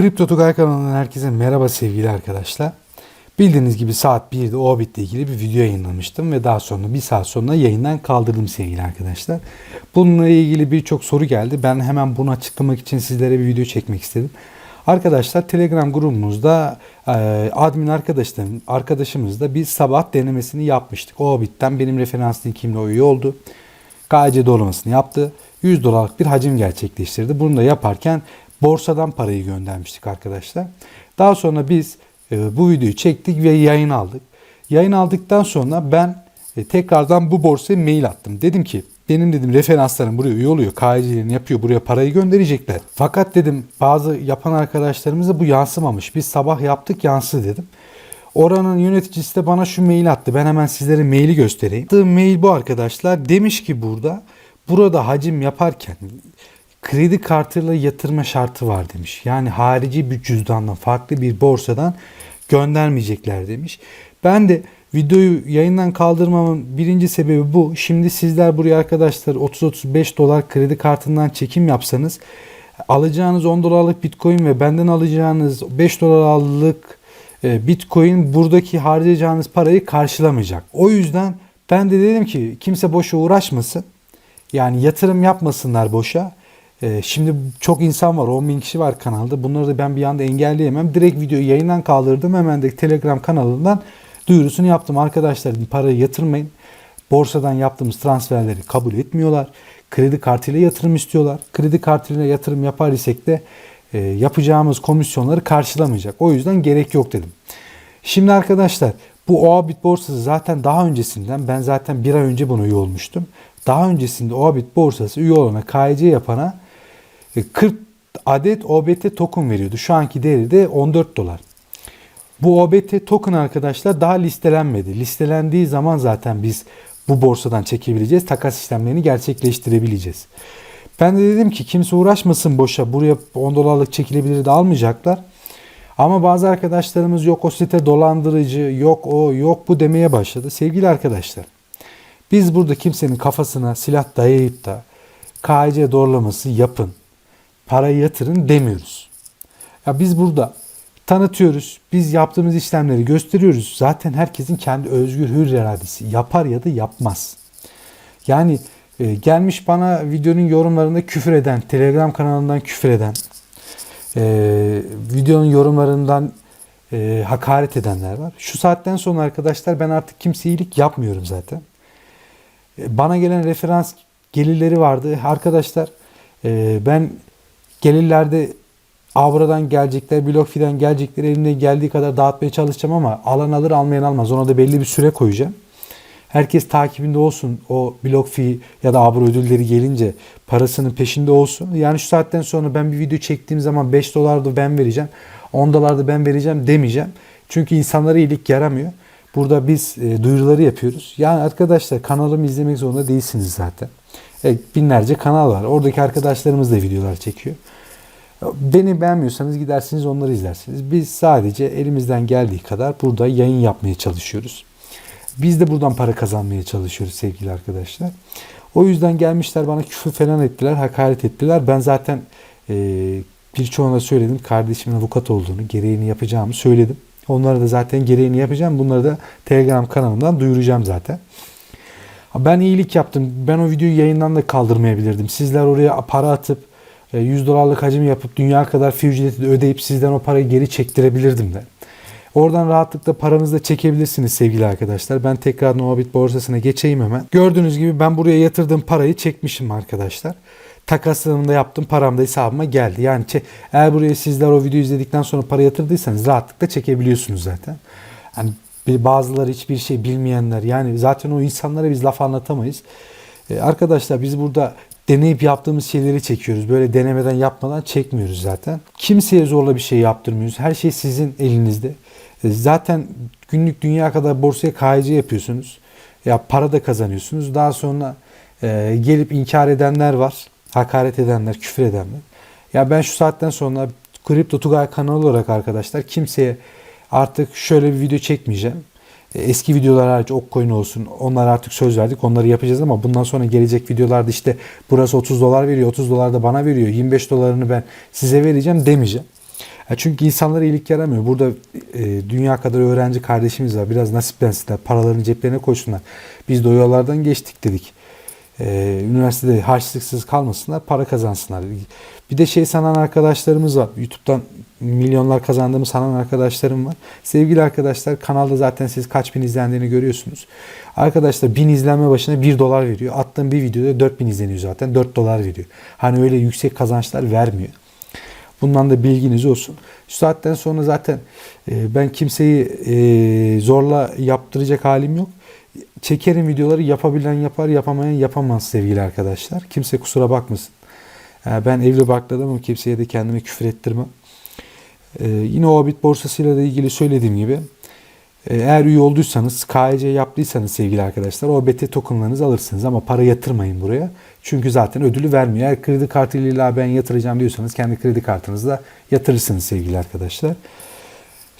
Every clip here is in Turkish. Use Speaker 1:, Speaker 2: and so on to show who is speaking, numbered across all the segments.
Speaker 1: Kripto Tugay kanalından herkese merhaba sevgili arkadaşlar. Bildiğiniz gibi saat 1'de Orbit ile ilgili bir video yayınlamıştım ve daha sonra bir saat sonra yayından kaldırdım sevgili arkadaşlar. Bununla ilgili birçok soru geldi. Ben hemen bunu açıklamak için sizlere bir video çekmek istedim. Arkadaşlar Telegram grubumuzda e, admin arkadaşlarım, arkadaşımızla bir sabah denemesini yapmıştık. Orbit'ten benim referans linkimle üye oldu. KC doğrulamasını yaptı. 100 dolarlık bir hacim gerçekleştirdi. Bunu da yaparken borsadan parayı göndermiştik arkadaşlar. Daha sonra biz e, bu videoyu çektik ve yayın aldık. Yayın aldıktan sonra ben e, tekrardan bu borsaya mail attım. Dedim ki benim dedim referanslarım buraya üye oluyor. KC'lerini yapıyor. Buraya parayı gönderecekler. Fakat dedim bazı yapan arkadaşlarımıza bu yansımamış. Biz sabah yaptık yansı dedim. Oranın yöneticisi de bana şu mail attı. Ben hemen sizlere maili göstereyim. Attığım mail bu arkadaşlar. Demiş ki burada burada hacim yaparken kredi kartıyla yatırma şartı var demiş. Yani harici bir cüzdandan farklı bir borsadan göndermeyecekler demiş. Ben de videoyu yayından kaldırmamın birinci sebebi bu. Şimdi sizler buraya arkadaşlar 30-35 dolar kredi kartından çekim yapsanız alacağınız 10 dolarlık bitcoin ve benden alacağınız 5 dolarlık e, bitcoin buradaki harcayacağınız parayı karşılamayacak. O yüzden ben de dedim ki kimse boşa uğraşmasın. Yani yatırım yapmasınlar boşa. Ee, şimdi çok insan var. 10 bin kişi var kanalda. Bunları da ben bir anda engelleyemem. Direkt videoyu yayından kaldırdım. Hemen de Telegram kanalından duyurusunu yaptım. Arkadaşlar parayı yatırmayın. Borsadan yaptığımız transferleri kabul etmiyorlar. Kredi kartıyla yatırım istiyorlar. Kredi kartıyla yatırım yapar isek de e, yapacağımız komisyonları karşılamayacak. O yüzden gerek yok dedim. Şimdi arkadaşlar bu Oabit borsası zaten daha öncesinden ben zaten bir ay önce buna üye. Daha öncesinde Oabit borsası üye olana KYC yapana 40 adet OBT token veriyordu. Şu anki değeri de 14 dolar. Bu OBT token arkadaşlar daha listelenmedi. Listelendiği zaman zaten biz bu borsadan çekebileceğiz. Takas işlemlerini gerçekleştirebileceğiz. Ben de dedim ki kimse uğraşmasın boşa. Buraya 10 dolarlık çekilebilir de almayacaklar. Ama bazı arkadaşlarımız yok o site dolandırıcı, yok o, yok bu demeye başladı. Sevgili arkadaşlar, biz burada kimsenin kafasına silah dayayıp da KC doğrulaması yapın, parayı yatırın demiyoruz. Ya biz burada tanıtıyoruz, biz yaptığımız işlemleri gösteriyoruz. Zaten herkesin kendi özgür hür iradesi yapar ya da yapmaz. Yani e, gelmiş bana videonun yorumlarında küfür eden, Telegram kanalından küfür eden, e, videonun yorumlarından e, hakaret edenler var. Şu saatten sonra arkadaşlar ben artık kimseye iyilik yapmıyorum zaten. E, bana gelen referans gelirleri vardı. Arkadaşlar e, ben gelirlerde Avra'dan gelecekler, Blokfi'den gelecekler elimde geldiği kadar dağıtmaya çalışacağım ama alan alır almayan almaz. Ona da belli bir süre koyacağım. Herkes takibinde olsun. O BlockFi ya da Abra ödülleri gelince parasının peşinde olsun. Yani şu saatten sonra ben bir video çektiğim zaman 5 dolar da ben vereceğim. 10 dolar da ben vereceğim demeyeceğim. Çünkü insanlara iyilik yaramıyor. Burada biz e, duyuruları yapıyoruz. Yani arkadaşlar kanalımı izlemek zorunda değilsiniz zaten. Evet, binlerce kanal var. Oradaki arkadaşlarımız da videolar çekiyor. Beni beğenmiyorsanız gidersiniz onları izlersiniz. Biz sadece elimizden geldiği kadar burada yayın yapmaya çalışıyoruz. Biz de buradan para kazanmaya çalışıyoruz sevgili arkadaşlar. O yüzden gelmişler bana küfür falan ettiler, hakaret ettiler. Ben zaten e, birçoğuna söyledim. Kardeşimin avukat olduğunu, gereğini yapacağımı söyledim. Onlara da zaten gereğini yapacağım. Bunları da Telegram kanalımdan duyuracağım zaten. Ben iyilik yaptım. Ben o videoyu yayından da kaldırmayabilirdim. Sizler oraya para atıp 100 dolarlık hacim yapıp dünya kadar de ödeyip sizden o parayı geri çektirebilirdim de. Oradan rahatlıkla paranızı da çekebilirsiniz sevgili arkadaşlar. Ben tekrar Novabit borsasına geçeyim hemen. Gördüğünüz gibi ben buraya yatırdığım parayı çekmişim arkadaşlar. Takaslarımda yaptım param da hesabıma geldi. Yani eğer buraya sizler o videoyu izledikten sonra para yatırdıysanız rahatlıkla çekebiliyorsunuz zaten. Yani bazıları hiçbir şey bilmeyenler yani zaten o insanlara biz laf anlatamayız. Ee, arkadaşlar biz burada deneyip yaptığımız şeyleri çekiyoruz. Böyle denemeden yapmadan çekmiyoruz zaten. Kimseye zorla bir şey yaptırmıyoruz. Her şey sizin elinizde. Zaten günlük dünya kadar borsaya KYC yapıyorsunuz. Ya para da kazanıyorsunuz. Daha sonra e, gelip inkar edenler var. Hakaret edenler, küfür edenler. Ya ben şu saatten sonra Kripto Tugay kanalı olarak arkadaşlar kimseye artık şöyle bir video çekmeyeceğim. Eski videolar hariç Okcoin olsun. Onlar artık söz verdik. Onları yapacağız ama bundan sonra gelecek videolarda işte burası 30 dolar veriyor. 30 dolar da bana veriyor. 25 dolarını ben size vereceğim demeyeceğim. Ya çünkü insanlara iyilik yaramıyor. Burada e, dünya kadar öğrenci kardeşimiz var. Biraz nasiplensinler. Paralarını ceplerine koysunlar. Biz de o geçtik dedik. E, üniversitede harçlıksız kalmasınlar. Para kazansınlar. Bir de şey sanan arkadaşlarımız var. YouTube'dan milyonlar kazandığımı sanan arkadaşlarım var. Sevgili arkadaşlar kanalda zaten siz kaç bin izlendiğini görüyorsunuz. Arkadaşlar bin izlenme başına 1 dolar veriyor. Attığım bir videoda 4000 izleniyor zaten. 4 dolar veriyor. Hani öyle yüksek kazançlar vermiyor. Bundan da bilginiz olsun. Şu saatten sonra zaten e, ben kimseyi e, zorla yaptıracak halim yok. Çekerim videoları yapabilen yapar, yapamayan yapamaz sevgili arkadaşlar. Kimse kusura bakmasın. E, ben evli barklı adamım. Kimseye de kendimi küfür ettirmem. E, yine o bit borsasıyla da ilgili söylediğim gibi e, eğer üye olduysanız, KYC yaptıysanız sevgili arkadaşlar o BT tokenlarınızı alırsınız ama para yatırmayın buraya. Çünkü zaten ödülü vermiyor. Eğer kredi kartıyla ben yatıracağım diyorsanız kendi kredi kartınızla yatırırsınız sevgili arkadaşlar.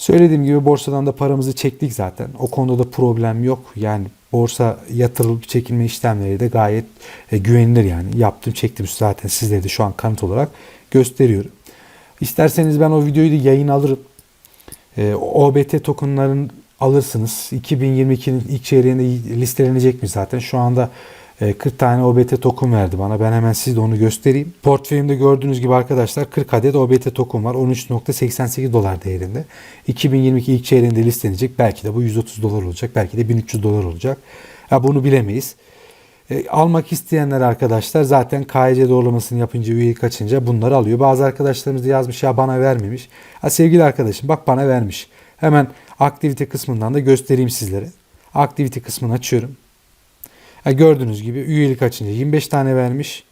Speaker 1: Söylediğim gibi borsadan da paramızı çektik zaten. O konuda da problem yok. Yani borsa yatırılıp çekilme işlemleri de gayet e, güvenilir yani. Yaptım çektim zaten sizlere de şu an kanıt olarak gösteriyorum. İsterseniz ben o videoyu da yayın alırım. E, OBT tokenların alırsınız. 2022'nin ilk çeyreğinde listelenecek mi zaten? Şu anda 40 tane OBT token verdi bana. Ben hemen size de onu göstereyim. Portföyümde gördüğünüz gibi arkadaşlar 40 adet OBT token var. 13.88 dolar değerinde. 2022 ilk çeyreğinde listelenecek. Belki de bu 130 dolar olacak. Belki de 1300 dolar olacak. Ya bunu bilemeyiz. E, almak isteyenler arkadaşlar zaten KYC doğrulamasını yapınca üyelik açınca bunları alıyor. Bazı arkadaşlarımız da yazmış ya bana vermemiş. Ha, sevgili arkadaşım bak bana vermiş. Hemen aktivite kısmından da göstereyim sizlere. Aktivite kısmını açıyorum. Ha, gördüğünüz gibi üyelik açınca 25 tane vermiş.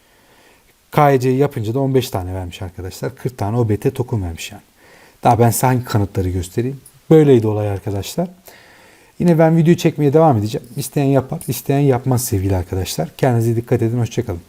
Speaker 1: KYC yapınca da 15 tane vermiş arkadaşlar. 40 tane OBT token vermiş yani. Daha ben size hangi kanıtları göstereyim. Böyleydi olay arkadaşlar. Yine ben video çekmeye devam edeceğim. İsteyen yapar, isteyen yapmaz sevgili arkadaşlar. Kendinize dikkat edin. Hoşçakalın.